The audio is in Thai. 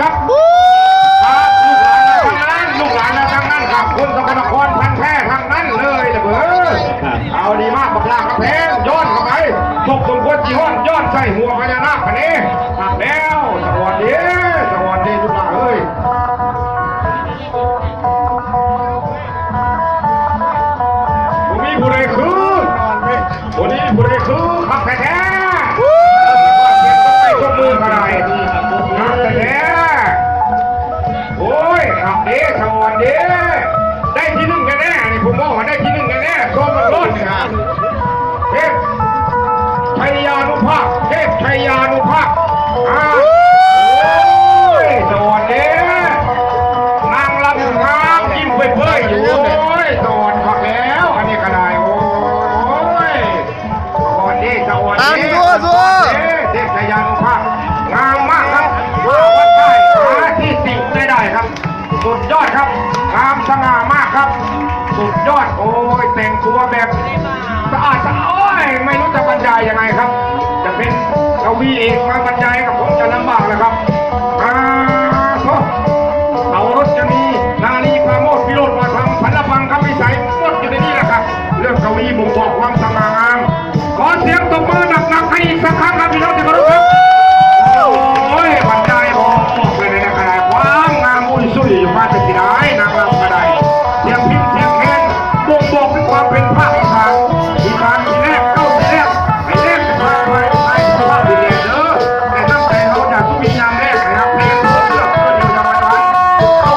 ครับลูกหลานทางนั้นลูกหลานทางนั้นครับคุณสกลนครพันแท้ทางนั้นเลยนะเบ้อเอาดีมากบักลากระแพงย้อนเข้าไปตกตรควรจีวรย้อนใส่หัวพญานาคคนนี้ครับแล้วสวัสดีสวัสดีลูกหลานเอ้ยผมมีผู้ใดคือวันนี้ผู้ใดคือ ดีสวัสดีได้ที่หนึ่งกันแน่นี่ผมบอกว่าได้ที่หนึ่งกันแน่โซนมันรถเนี่ยเทพชัยยานุภาพเทพชัยยานุภาพอ่าโอ้ยสวัสดีนางลำงามยิ้มเปื่อยๆอยู่โอ้ยสวัสดีแล้ว อันนี้ก็ได้โอ้ยสวัสดีสวัสดีอะสู้ๆสวัสดีเทพชัยยานุภาพงามมากครับมาวัดได้หาที่สิ่งไม่ได้ครับ สุดยอดครับงามสง่ามากครับ สุดยอดโอ้ยแต่งตัวแบบสะอาดสะอ้ยไม่รู้จะบรรยายยังไงครับ จะเป็นกวีเอกมาบรรยายกับผมจะลำบากแล้วครับอาโถ่เขารถจะมีนาลีปราโมทพิโรธมาทำพันละฟังครับวิสัยหมดอยู่ในนี้แหละครับ เรื่องกวีบ่งบอกความสง่างาม Oh!